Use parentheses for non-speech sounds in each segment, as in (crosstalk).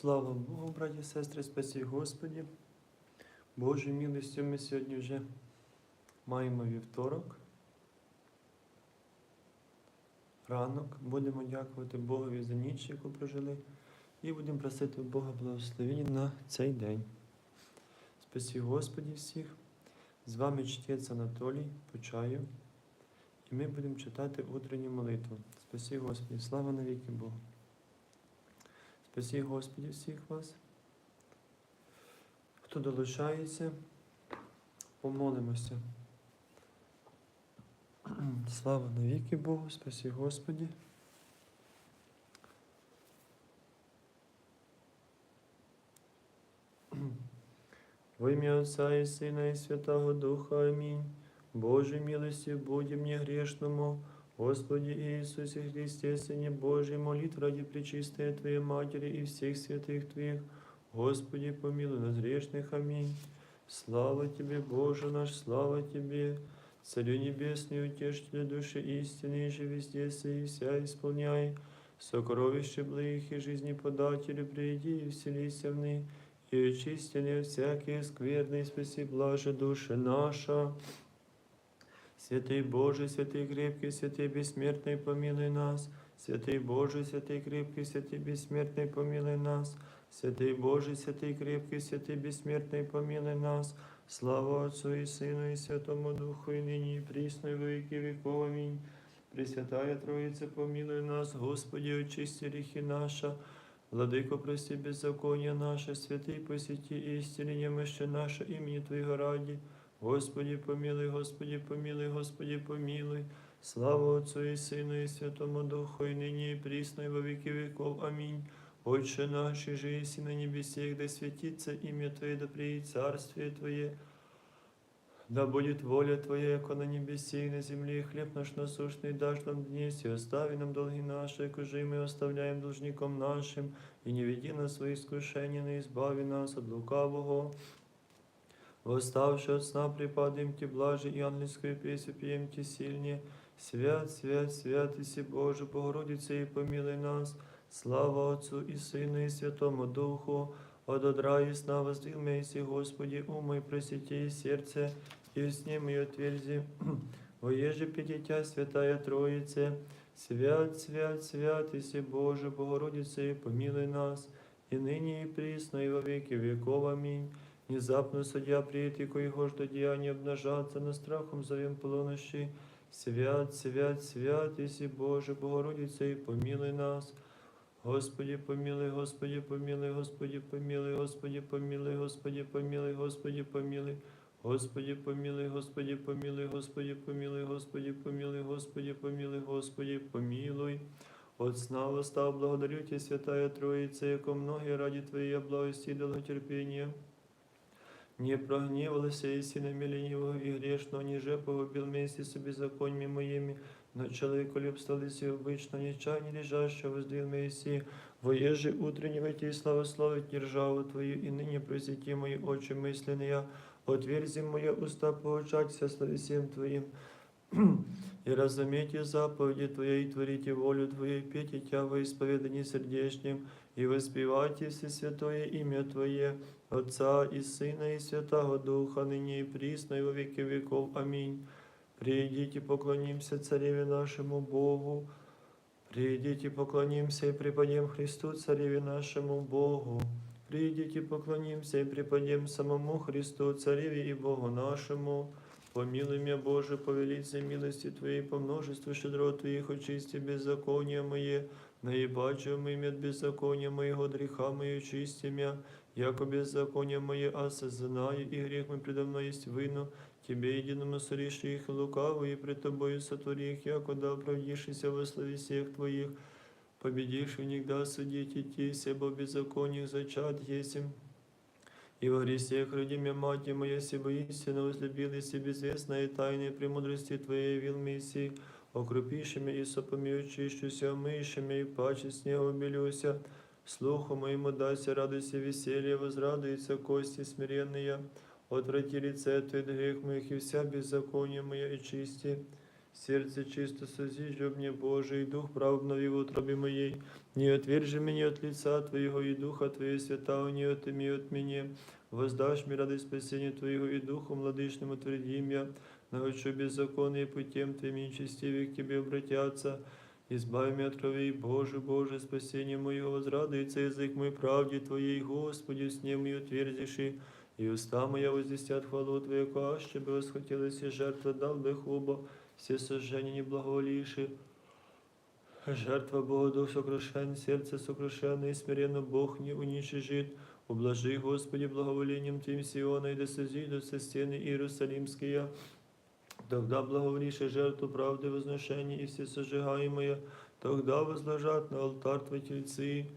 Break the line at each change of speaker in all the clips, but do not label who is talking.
Слава Богу, браті і сестри, спасі Господі. Божою милостю ми сьогодні вже маємо вівторок. Ранок. Будемо дякувати Богові за ніч, яку прожили, і будемо просити Бога благословення на цей день. Спасі Господі всіх. З вами чтець Анатолій Почаю. І ми будемо читати утренню молитву. Спасі Господі, слава навіки Богу. Спасі Господі всіх вас. Хто долучається, помолимося. (clears throat) Слава навіки Богу, спасі Господі. (clears throat) Во ім'я Отця і Сина і Святого Духа. Амінь. Боже милості, будь мне грешному, Господи Иисусе Христе, Сыне Божий, молит ради пречистой Твоей Матери и всех святых Твоих, Господи, помилуй нас грешных. Аминь. Слава Тебе, Боже наш, слава Тебе, Царю Небесный, утешителю души истины, и же везде и вся исполняй, сокровище благих и жизни подателю, приди и вселися в ны, и очистили всякие скверные, спаси блаже души наша. Святый Боже, святый крепкий, святый бессмертный, помилуй нас. Святый Боже, святый крепкий, святый бессмертный, помилуй нас. Святый Боже, святый крепкий, святый бессмертный, помилуй нас. Слава Отцу и Сыну и Святому Духу, и ныне и присно, и во веки веков. Аминь. Пресвятая Троица, помилуй нас, Господи, очисти грехи наша. Владыко, прости беззаконие наше, святый, посети истине немощи наше, имени Твоего ради. Господи, помилуй, Господи, помилуй, Господи, помилуй. Слава Отцу и Сыну и Святому Духу, и ныне и присно, и во веки веков. Аминь. Отче наш, и же еси на небесех, да святится имя Твое, да приедет царствие Твое. Да будет воля Твоя, яко на небесе и на земле, и хлеб наш насущный дашь нам днесь, и остави нам долги наши, яко же и мы оставляем должником нашим, и не веди нас в свои искушения, но избави нас от лукавого. Восставши от сна, припадаем Ти блажи, и ангельскую песню пьем Ти сильнее. Свят, свят, свят, Иси Боже, Богородице, и помилуй нас. Слава Отцу и Сыну и Святому Духу, от одра и сна воздвиг Мейси, Господи, ума и и сердце, и в сне и отверзи. Воеже Пятитя, Святая Троице, свят, свят, свят, Иси Боже, Богородице, и помилуй нас, и ныне и присно, и во веки веков. Аминь. Внезапно судья приет, и коего жду деяния обнажаться, на страхом зовем полунощи. Свят, свят, свят, Иси Боже, Богородице, и помилуй нас. Господи, помилуй, Господи, помилуй, Господи, помилуй, Господи, помилуй, Господи, помилуй, Господи, помилуй. Господи, помилуй, Господи, помилуй, Господи, помилуй, Господи, помилуй, Господи, помилуй, Господи, помилуй. От сна восстав, благодарю Тебя, Святая Троица, яко многие ради Твоей благости и долготерпения. Не прогневалася и синами ленивого и грешного, ниже погубил вместе с беззакониями моими, но человеку любстались и обычно нечаяние лежащего воздвиг Моисей, воеже утренне войти и славословить державу Твою, и ныне просвети мои очи мысленные, отверзи мои уста поучаться словесем Твоим, (clears throat) и разумейте заповеди Твоей, и творите волю Твою, пейте Тя во исповедании сердечнем, и воспевайте все святое имя Твое, Отца и Сына и Святого Духа, ныне и присно, и во веки веков. Аминь. Придите, поклонимся Цареве нашему Богу. Придите, поклонимся и преподем Христу, Цареве нашему Богу. Придите, поклонимся и преподем самому Христу, Цареве и Богу нашему. Помилуй меня, Боже, по велице милости Твоей, по множеству щедрот Твоих, очисти беззакония мое, наебачив мы от беззакония моего, греха мои, очисти меня, яко беззаконие мое осознаю, и грех мой предо мной есть вину, Тебе единому соришь их лукавые, пред Тобою сотвори их, яко да оправдишься во славе всех Твоих, победишь в них да судить идти, себо беззакониях зачат есим. И во грехах роди меня, мать моя, себо истинно возлюбил, и себе безвестной тайной премудрости Твоей явил Мессии, окрупишими и сопами очищуся, омышими и паче снегу белюся, слуху моему дайся радость и веселье, возрадуется кости смиренные, отврати лице Твое от грех моих, и вся беззаконие моя и чисти, Сердце чисто созиждь мне, Боже, и дух прав обнови в утробе моей. Не отвержи меня от лица Твоего, и духа Твоего святого не отыми от меня. Воздашь мне радость спасения Твоего, и духу младышному твердим я. Научу беззаконные путем Твоим нечестивые к Тебе обратятся. Избави меня от крови, Боже, Боже, спасение моего, возрадуется язык мой правде Твоей, Господи, с ним и утвердиши. И уста моя возвестят хвалу Твою, аще бы восхотелось и жертва дал бы хуба, все сожжения не благоволивши. Жертва Бога дух сокрушен, сердце сокрушенное, и смиренно Бог не уничижит. Ублажи, Господи, благоволением Твоим Сиона, и да созидутся стены Иерусалимские. Тогда благоволишь жертву правды возношения и все сожигаемые, тогда возложат на алтарь Твои тельцы.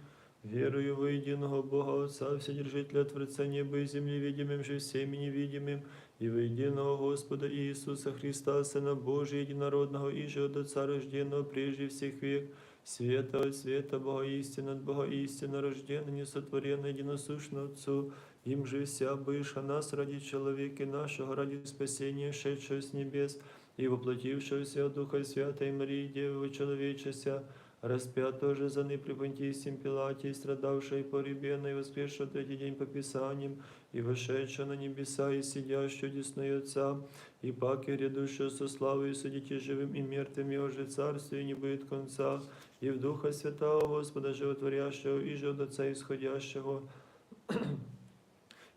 Верую во единого Бога Отца, Вседержителя Творца неба и земли, видимым же всеми невидимым, и во единого Господа Иисуса Христа, Сына Божия, единородного, и же от Отца рожденного прежде всех век, света от света, Бога истина от Бога истина, рожденный, несотворенный, единосущный Отцу, им же вся быша нас ради человека нашего, ради спасения, шедшего с небес, и воплотившегося от Духа Святой Марии, Девы Человечеся, распятого же за при Понтийском Пилате, и страдавшего и погребенного, и воскресшего третий день по Писаниям, и вошедшего на небеса, и сидящего десной Отца, и паки грядущего со славой судите живым и мертвым, и уже царствие не будет конца, и в Духа Святого Господа Животворящего, и же от Отца исходящего,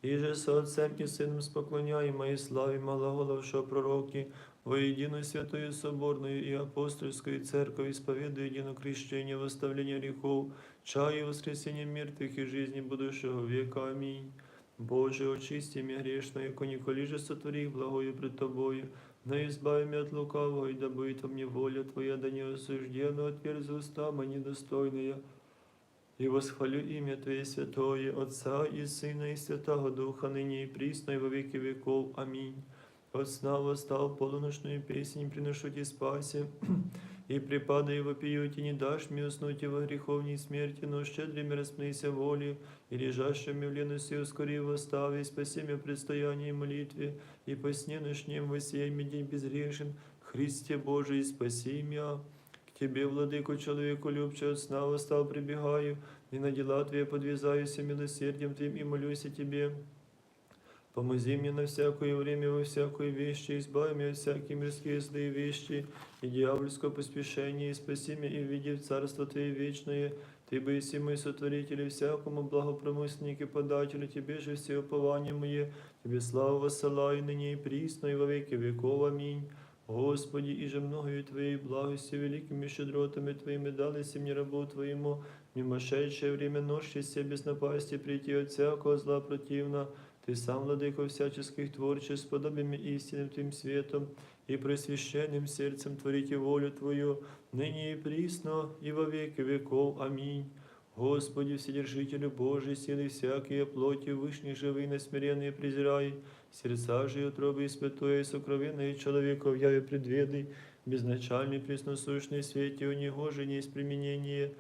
и же со Отцем и Сыном споклоняємо и славі малоголовшого пророки, во единую святую соборную и апостольскую церковь, исповедую едино крещение, восставление грехов, чаю воскресения мертвых и жизни будущего века. Аминь. Боже, очисти меня грешную, яко николи же сотвори их благою пред Тобою, но избави меня от лукавого, и да будет во мне воля Твоя, да не осужденно отверзи уста мои недостойные. И восхвалю имя Твое святое, Отца и Сына и Святого Духа, ныне и присно, и во веки веков. Аминь. От сна восстал полуночную песнь, приношу Тебе спасе, и припадаю (clears throat) вопиют, и не дашь мне уснуть и во греховней смерти, но щедрыми распнися волю, и лежащими в лености ускори восстави, и спаси меня в предстоянии молитве, и по сне ночнем воссияй день безгрешен, Христе Божий, спаси меня. К Тебе, владыку, человеку любче от сна восстал, прибегаю, и на дела Твои подвязаюсь милосердием Твоим и молюсь о Тебе. Помози мне на всякое время, во всякой вещи, избави меня от всякие мирские злые вещи и дьявольского поспешения, и спаси меня и введи в Царство Твое вечное. Ты боиси мой сотворитель, и всякому благопромысленнику и подателю, Тебе же все упования мое, Тебе славу воссылаю ныне и присно, и во веки веков. Аминь. Господи, и же многою Твоей благости, великими щедротами Твоими дали си мне рабу Твоему, мимошедшее время ночи все без напасти прийти от всякого зла противно, ты сам, владыко всяческих творчеств, подобием истинным Твоим светом и просвященным сердцем творите волю Твою, ныне и присно, и во веки веков. Аминь. Господи, Вседержителю Божий, силы всякие плоти, вышних живые, насмиренные презирай, сердца же и утробы и святое, и сокровенное человеков яве предведай, безначальный пресносущный свете, у него же не есть применение,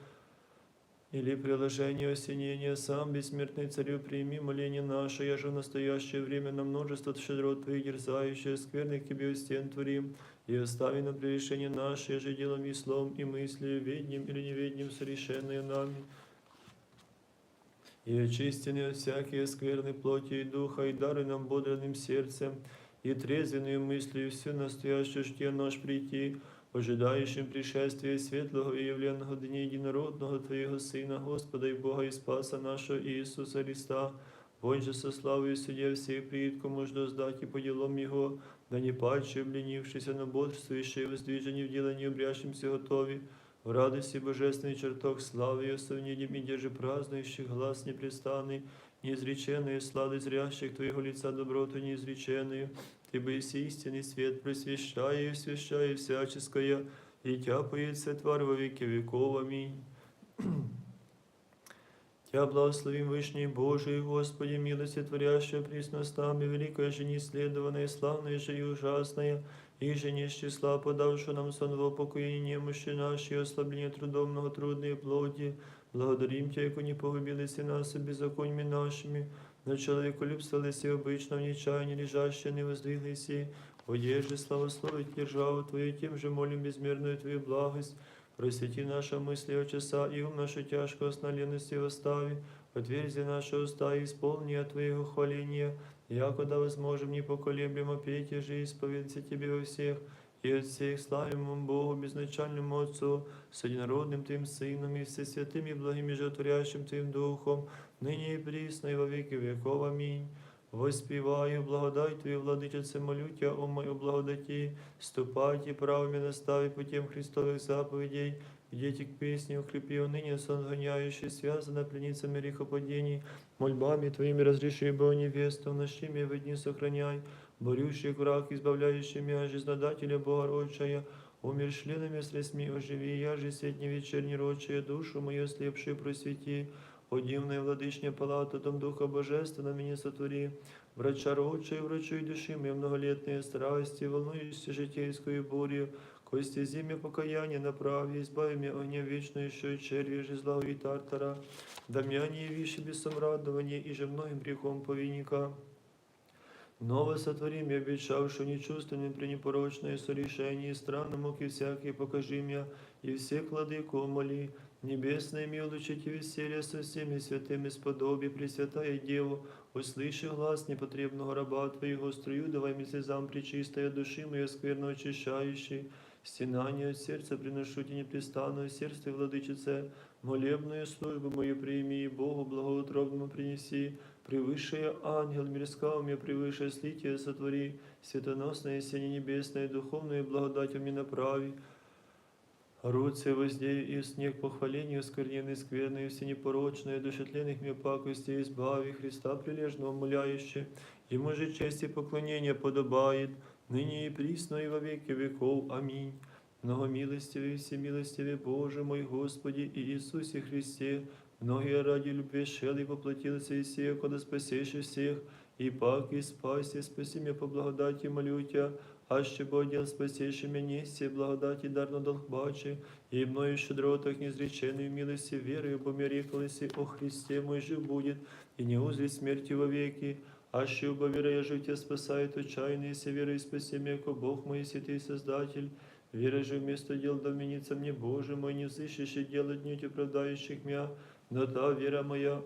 или приложение осенения, сам бессмертный царю, прими моление наше, я же в настоящее время на множество щедрот Твоих дерзающие, скверных к Тебе у стен творим, и остави на прегрешение наше, я же делом и словом, и мыслью, ведним или неведним, совершенные нами. И очистены от всякие скверны плоти и духа, и дары нам бодренным сердцем, и трезвенную мыслью всю настоящую ждет наш прийти, ожидающим пришествия светлого и явленного Дня Единородного Твоего Сына, Господа и Бога и Спаса нашего Иисуса Христа, Вонь же со славою судья всех приидку можно сдать и по делам Его, да не паче, обленившийся на бодрствующие, воздвижені в делании обрящимся готови, в радости божественный чертог славы и совнедем и держи празднующих глаз непрестанный, неизреченную сладость зрящих Твоего лица доброту неизреченную, Ты боиси истинный свет, просвещай и освящай всяческое, и тяпает тварь во веки веков. Аминь. (clears throat) Тя благословим Вышний Божий, Господи, милости творящая присно с нами, великая же неисследованная, славная же и ужасная, и же не с числа, подавшую нам сон в упокоение немощи наши, и ослабление трудом многотрудные плоти. Благодарим Тебя, яко не погубились и нас и беззаконьми нашими, но человеку любство лиси обычно в нечаянии лежащее не воздвиглись, Одежде славословить державу Твою, тем же молим безмерную Твою благость. Просвети наши мысли от часа и ум нашу тяжкую сна ленности восстави. Отверзи наши уста и исполни от Твоего хваления, якуда возможем непоколеблемо петь и же исповедаться Тебе во всех, и от всех славимому Богу, безначальному Отцу, с одинородным Твоим Сыном и всесвятым и благим и животворящим Твоим Духом, ныне и присно и во веки веков. Аминь. Воспіваю, благодать Твою, владичице, молю Тя, о мою благодаті, ступайте правами настави путем Христовых заповедей, идите к песне, укрепи уныне сон гоняющий, связана пленницами грехопадений, мольбами Твоими разреши, Бо невесту, ночными в дни сохраняй, борющий враг, избавляющий меня, жизнодателя Богородчая, умершленными средствами оживи, я же сетни вечерней рочая, душу мою слепшую просвети, о дивная владычня палата, дом Духа Божественного меня сотвори, врача рочая, врачуй души мои многолетние страсти, волнующие житейскую бурю, кости зимя покаяния направи, избави меня огня вечную, еще и черви, жезла и тартара, дамяне явиши без самрадования, и же многим грехом повинника. Ново сотвори мне, обещавшую нечувственным при непорочное сорешении, странно муки всякие покажи мне, и все владыку моли, Небесное милучите веселье со всеми святыми сподоби, Пресвятая Деву, услыши глаз непотребного раба Твоего, струю давай мне слезам причистая души моей скверно очищающей, стенание от сердца приношу тебе непрестанное сердце, владычице, молебную службу мою прими и Богу благоутробному принеси, превыше ангел мирского мне превыше слитие сотвори, светоносное сене небесное, духовную благодать мне направи, Руце воздею и снег похвалению скверненной скверной, все непорочное, душетленных мне пакостей избави, Христа прилежного моляюще, Ему же честь и поклонение подобает, ныне и присно и во веки веков. Аминь. Многомилостивый, всемилостивый Боже мой Господи и Иисусе Христе, многие ради любви шел и воплотился и сея, когда спасешь всех, и пак и спаси, спаси меня по благодати, молю Тебя, аще Богдел спасейший меня, все благодати дарно долг бачи, и мною щедротах неизреченной милости верою померекалися о Христе мой жив будет, и не узри смерти во веки, аще оба вера я жив тебя спасает отчаянно, если верой спаси меня, ко Бог мой, святый Создатель, Вера же вместо дел доменится мне, Боже мой, не взыщешь и делать не оправдающих меня, но та (clears throat) вера моя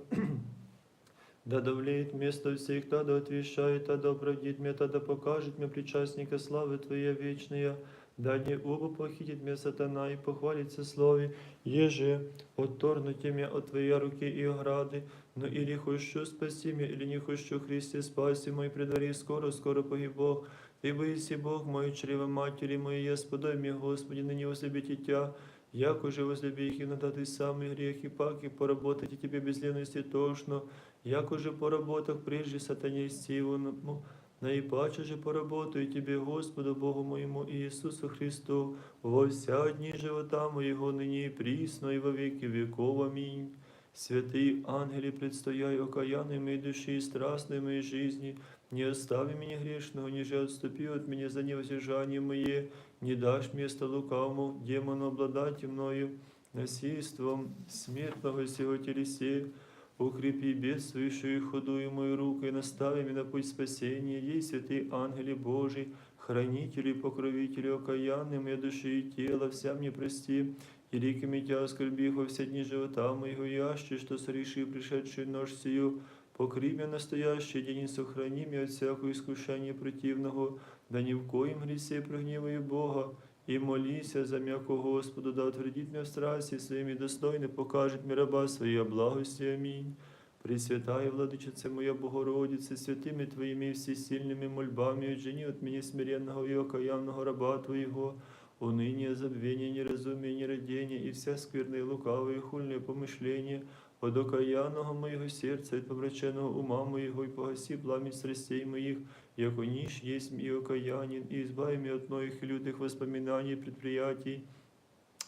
да давлеет место всех, да да отвещает, да да оправдит меня, да да покажет мне причастника славы Твоя вечная, да не оба похитит меня сатана и похвалится слове, еже отторнуте меня от Твоей руки и ограды, но или хочу спаси меня, или не хочу Христе спаси мой предвари, скоро, скоро погиб Бог, Ты боиси Бог мой, чрево матери моей, я сподай мне, Господи, ныне возлюбите Тя, Як уже возлюби их и надо самый грех и пак, и поработать и тебе без лености тошно, як уже по работах прежде сатане Стивому, наипаче же поработаю тебе, Господу Богу моему и Иисусу Христу, во вся дни живота моего ныне и присно, и во веки веков. Аминь. Святые ангели, предстояй окаянной моей души и страстной моей жизни, не остави меня грешного, ниже отступи от меня за невоздержание мое, не дашь место лукавому, демону обладать мною, насильством смертного сего телесе, укрепи бедствующую худую мою руку и настави меня на путь спасения, ей святые ангели Божии, хранители покровители окаянные моей души и тела, вся мне прости, и реками Тя оскорбих во все дни живота моего яще, что сореши пришедшую нож сию, покри меня настоящий день и сохрани меня от всякого искушения противного, да ни в коем гресе прогневаю Бога, и молися за м'яко Господу, да утвердит меня в страсти своими достойно, покажет мне раба своей благости. Аминь. Пресвятая Владычице моя Богородице, святими Твоими всесильными мольбами, отжени от меня смиренного и окаянного раба Твоего, уныние, забвение, неразумие, нерадение и вся скверные, лукавые, хульные помышления, от окаянного моего сердца, от помраченного ума моего, и погаси пламень страстей моих, яко ниш есть и окаянин, и избави меня от многих и лютых воспоминаний и предприятий,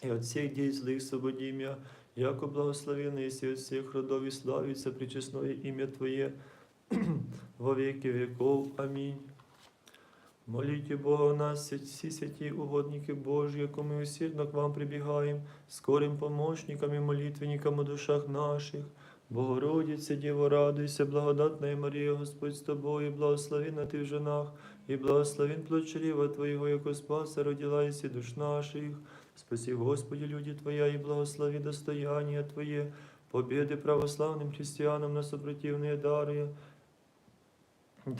и от всех дей злых свободи меня, яко благословенный если от всех родов и славится причестное имя Твое (clears throat) во веки веков. Аминь. Молите Бога о нас, свят- всі святі угодники Божі, яко ми усердно к вам прибігаємо, скорим помощникам і молитвенникам у душах наших. Богородице, Діво, радуйся, благодатна Марія, Господь з тобою, благословена ти в женах, и благословен плод чрева Твоего, яко спаса родила и душ наших. Спаси, Господи, люди Твоя, и благослови достояние Твое, победы православным христианам на сопротивные дары.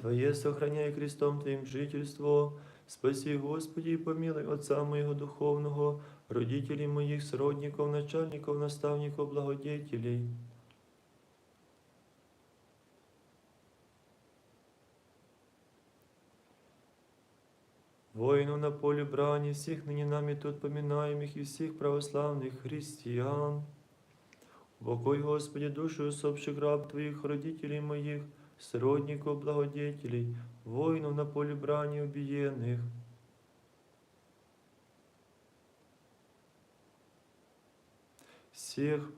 Твое сохраняй крестом Твоим жительство. Спаси, Господи, и помилуй Отца моего духовного, родителей моих, сродников, начальников, наставников, благодетелей. Воинов на поле брани, всех ныне нами тут поминаемых и всех православных христиан. Упокой, Господи, души усопших раб Твоих, родителей моих, сродников, благодетелей, воинов на поле брани убиенных. Всех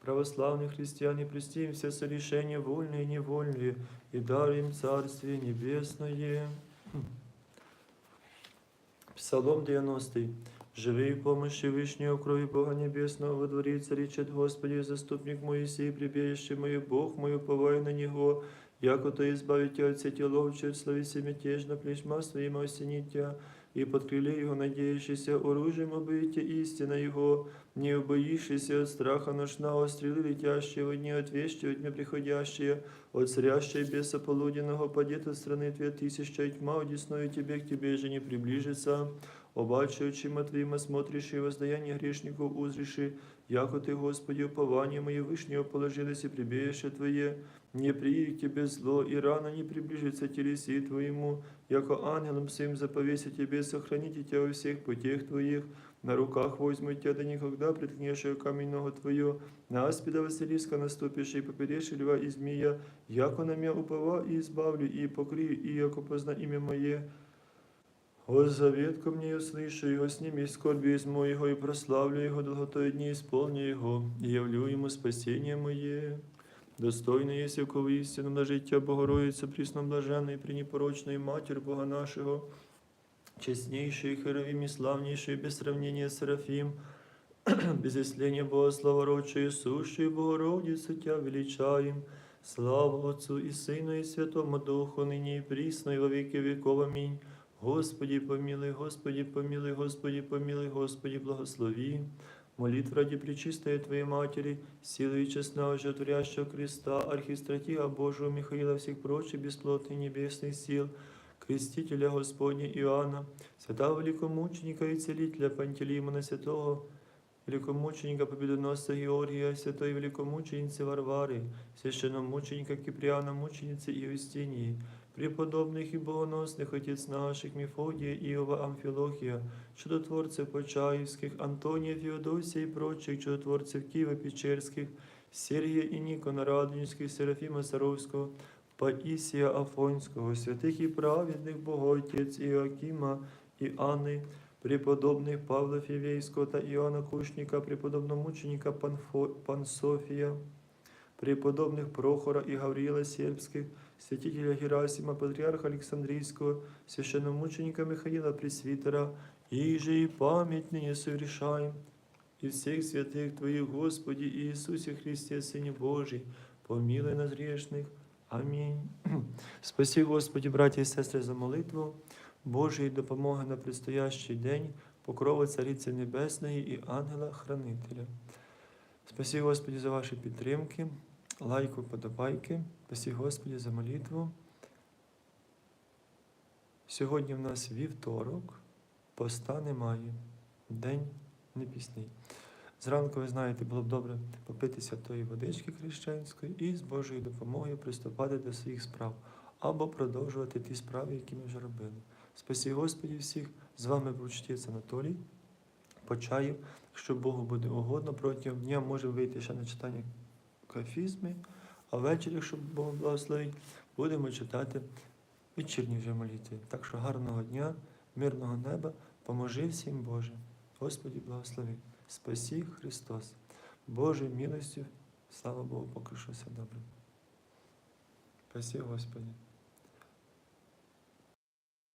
православных христиан и прости им все сорешения вольные и невольные, и даруем Царствие Небесное. Псалом 90. Живи в помощи Вышнего крови Бога Небесного, во дворі царичет Господи, заступник Моисей, прибежище мое, Бог мой, уповаю на Него, яко то избавить тебя от сети ловче, словеси мятежно, плешма своим осенить тебя, и под крыле Его надеющийся, оружием обыйте истина Его, не убоишься от страха ношного, стрелы летящие, дни от вещи, от дня приходящие, от царящей беса полуденного, падет от страны твоя тысяча, и тьма одесную тебе, к тебе же не приближится. Обаче очима Твоим осмотришь и воздаяние грешников узриши, яко Ты, Господи, упование мое вышнего положилось и Твое, не приедет к Тебе зло, и рано не приближится телеси Твоему, яко ангелом своим заповеся Тебе, сохраните Тебя во всех путях Твоих, на руках возьму Тебя, да никогда приткнешь ее камень ногу Твою, на аспида Василиска наступишь, и поперешь льва и змея, яко на меня упова и избавлю, и покрию, и яко позна имя Мое, о, завет ко мне услышу его, сними скорби из моего, и прославлю его долготой дни, исполню его, и явлю ему спасение мое. Достойно есть якого истину на життя Богородиця, присно блаженної, пренепорочної Матір Бога нашого, честнейший Херовим и славнейший, без сравнения Серафим, (clears throat) без исления Бога славородчую, сущую Богородицу Тя величаем. Слава Отцу и Сыну и Святому Духу, ныне и присно, и во веки веков. Аминь. Господи, помилуй, Господи, помилуй, Господи, помилуй, Господи, благослови. Молитва ради Пречистой Твоей Матери, силы и честного животворящего креста, архистратига Божьего Михаила, всех прочих бесплотных небесных сил, крестителя Господня Иоанна, святого великомученика и целителя Пантелеймона Святого, великомученика Победоносца Георгия, святой великомученицы Варвары, священномученика Киприана, мученицы Иустинии, преподобных и богоносных отец наших Мефодия, Иова, Амфилохия, чудотворцев Почаевских, Антония, Феодосия и прочих чудотворцев Киева Печерских, Сергия и Никона Радонежских, Серафима Саровского, Паисия Афонского, святых и праведных Боготец Иоакима и Анны, преподобных Павла Фивейского та Иоанна Кушника, преподобномученика Панфо, Пансофия, преподобных Прохора и Гавриила Сербских, святителя Герасима, патриарха Александрийского, священномученика Михаила Пресвитера, и же и память ныне совершаем, и всех святых Твоих, Господи Иисусе Христе, Сыне Божий, помилуй нас грешных. Амінь. (clears throat) Спасі, Господі, браті і сестри, за молитву, Божої допомоги на предстоящий день, покрови Цариці Небесної і ангела-хранителя. Спасі, Господі, за ваші підтримки, лайку, подобайки. Спасі, Господі, за молитву. Сьогодні в нас вівторок, поста немає, день не пісний. Зранку, ви знаєте, було б добре попитися тої водички хрещенської і з Божою допомогою приступати до своїх справ або продовжувати ті справи, які ми вже робили. Спасі Господі всіх, з вами був чтець Анатолій. Почаю, якщо Богу буде угодно, протягом дня може вийти ще на читання кафізми, а ввечері, якщо Бог благословить, будемо читати вечірні вже молитви. Так що гарного дня, мирного неба, поможи всім Боже. Господі благослови. Спасі Христос. Божою милостю, слава Богу, поки що все добре. Спасі Господі.